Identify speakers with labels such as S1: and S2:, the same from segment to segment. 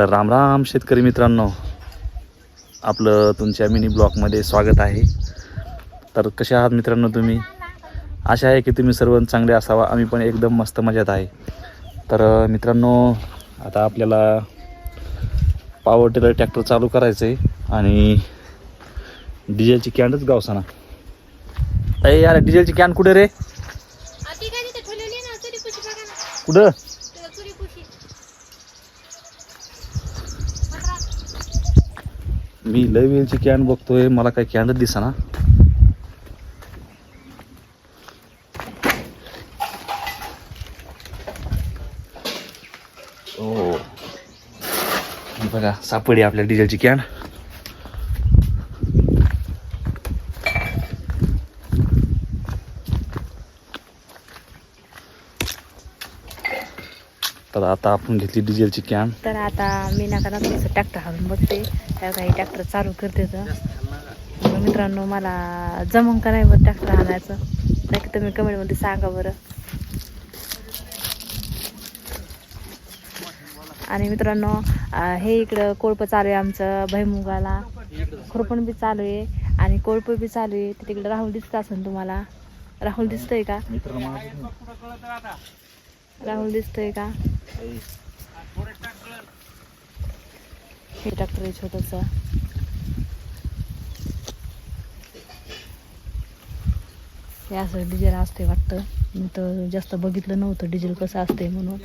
S1: तर राम राम शेतकरी मित्रांनो. आपलं तुमच्या मिनी ब्लॉकमध्ये स्वागत आहे. तर कसे आहात मित्रांनो तुम्ही? आशा आहे की तुम्ही सर्व चांगले असावा. आम्ही पण एकदम मस्त मजेत आहे. तर मित्रांनो आता आपल्याला पॉवर टिलर ट्रॅक्टर चालू करायचं आहे आणि डिझेलची कॅनच गावसाना. अरे यार डिझेलची कॅन कुठे रे? कुठं
S2: तिला चुरी पुशी
S1: मी लय वेळची कॅन बघतोय मला काही कॅनच दिसा ओ बघा सापडी आपल्या डिझेलची कॅन तर आता आपण घेतली डिझेलची कॅन
S2: तर आता मी नाका थोडंसं ट्रॅक्टर हालून बघते त्या काही ट्रॅक्टर चालू करते तर. मित्रांनो मला जमून का नाही बरं ट्रॅक्टर हाणायचं? नाही की तुम्ही कमेंटमध्ये सांगा बरं. आणि मित्रांनो हे इकडं कोळपं चालू आहे आमचं भैमुगाला. खुरपण बी चालू आहे आणि कोळपं बी चालू आहे. ते तिकडे राहुल दिसत असेल तुम्हाला. राहुल दिसतोय का? राहुल दिसतोय का? हे ट्रॅक्टर आहे छोटस. हे असं डिझेल असते वाटतं. मी तर जास्त बघितलं नव्हतं डिझेल कसं असते म्हणून.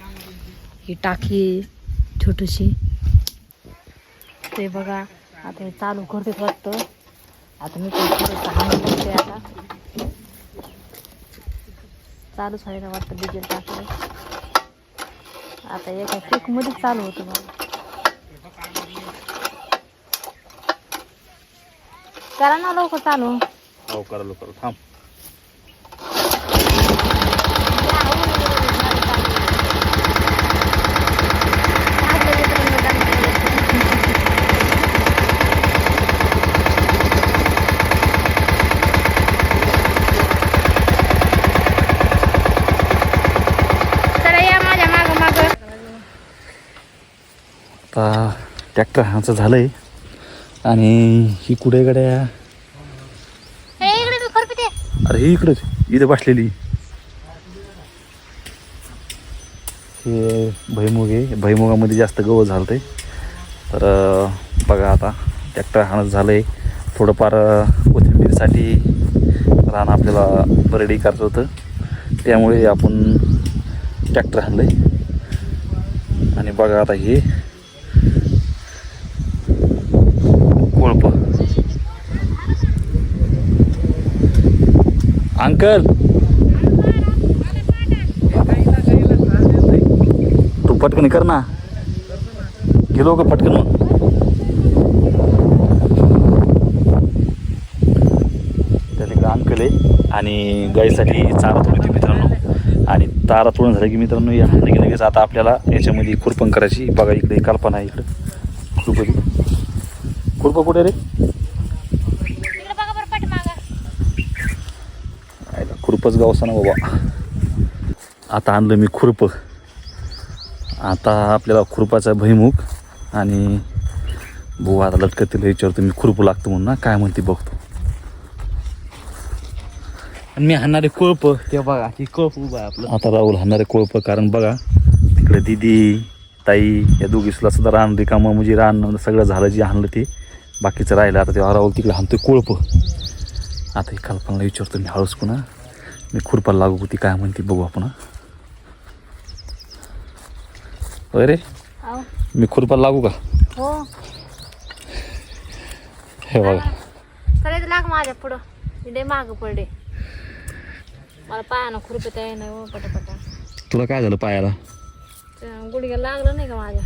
S2: ही टाकी छोटीशी. ते बघा आता हे चालू करते वाटतं. आता मी पण आता. चालूच व्हायला वाटतं डिझेल टाकलं आता एका किकमध्ये चालू होतं मला करा ना लवकर चालू.
S1: हो करा लवकर. थांब
S2: चला या माझ्या माग माग
S1: ट्रॅक्टर ह्याचं झालंय. आणि ही कुठे गड्या? अरे ही इकडंच इथं बसलेली. हे भैमुग आहे भैमुगामध्ये जास्त गवत झालं ते तर बघा आता ट्रॅक्टर हाणत झालं आहे थोडंफार कोथिंबीरसाठी रान आपल्याला बरडी करायचं होतं. त्यामुळे आपण ट्रॅक्टर हाणलं आहे आणि बघा आता हे कोळप अंकल. तू पटकन कर ना. गेलो का पटकन मग? त्या तिकडे अंकल आहे आणि गाईसाठी चारा तोडते मित्रांनो. आणि तारा तोडून झालं की मित्रांनो या लगेच लगेच आता आपल्याला याच्यामध्ये खुरपण करायची. बघा इकडे कल्पना आहे इकडं. खुरपली खुरपं कुठे रे
S2: इकडे बघा बरं पाठीमागं
S1: आयला खुरपच गावसा ना बाबा. आता आणलं मी खुरपं. आता आपल्याला खुरपाचा भैमुख आणि भाऊ आता लटकतील विचारतो मी खुरपू लागतो म्हणून ना काय म्हणते बघतो. आणि मी हाणणारे कोळप ते बघा की कोळप उभा आहे आपलं. आता राहुल हाणणारे कोळप कारण बघा तिकडे दिदी ताई या दोघीसला सुद्धा रान रिकामं म्हणजे रान सगळं झालं जे हाणलं ते बाकीचं राहिलं. आता तेव्हा राहुल तिकडे हाणतोय कोळप. आता ही कल्पनाला विचारतो मी हळूस पुन्हा. मी खुरपाला लागू होती काय म्हणते बघू आपण. होय रे?
S2: अहो,
S1: मी खुरपाला लागू का?
S2: हो.
S1: हे बघा.
S2: करायचं लाग माझ्या पुढं. माग पडे मला पायानं खुरपत आहे नाही हो पटापटा.
S1: तुला काय झालं पायाला?
S2: त्या गुडघ्या लागलं नाही का माझ्या?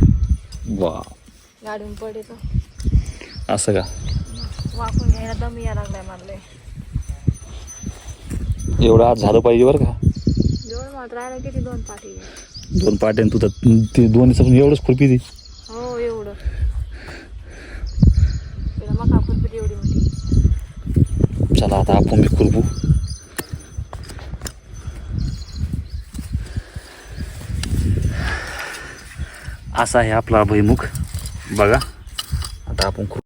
S1: वा.
S2: गाडीहून पडे तर.
S1: असं का?
S2: वाकून घ्यायला दम या लागलाय मला लय.
S1: एवढं आज झालं पाहिजे बरं का?
S2: मला राहिलं किती दोन पाठी
S1: दोन पाट्यान तू तर ते दोन दिवसापासून एवढंच खुरपी ती.
S2: हो एवढं. मका खुरपीत एवढी मोठी.
S1: चला आता आपण बी खुरपू. असा आहे आपला भैमुख बघा. आता आपण खूप